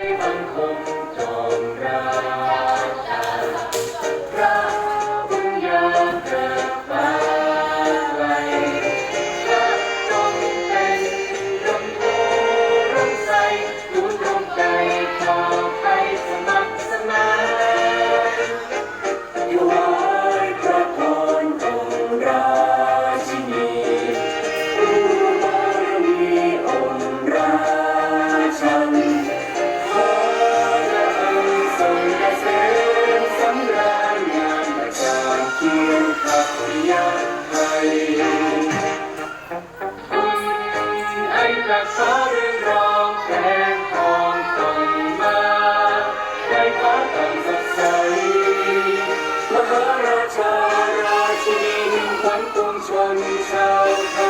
Bằng จากสาเรื่องรองแทงทองต้งมาได้ฟ้ต่างสดใสมหาราชาราชินีขวัญปวงชนชาวไทย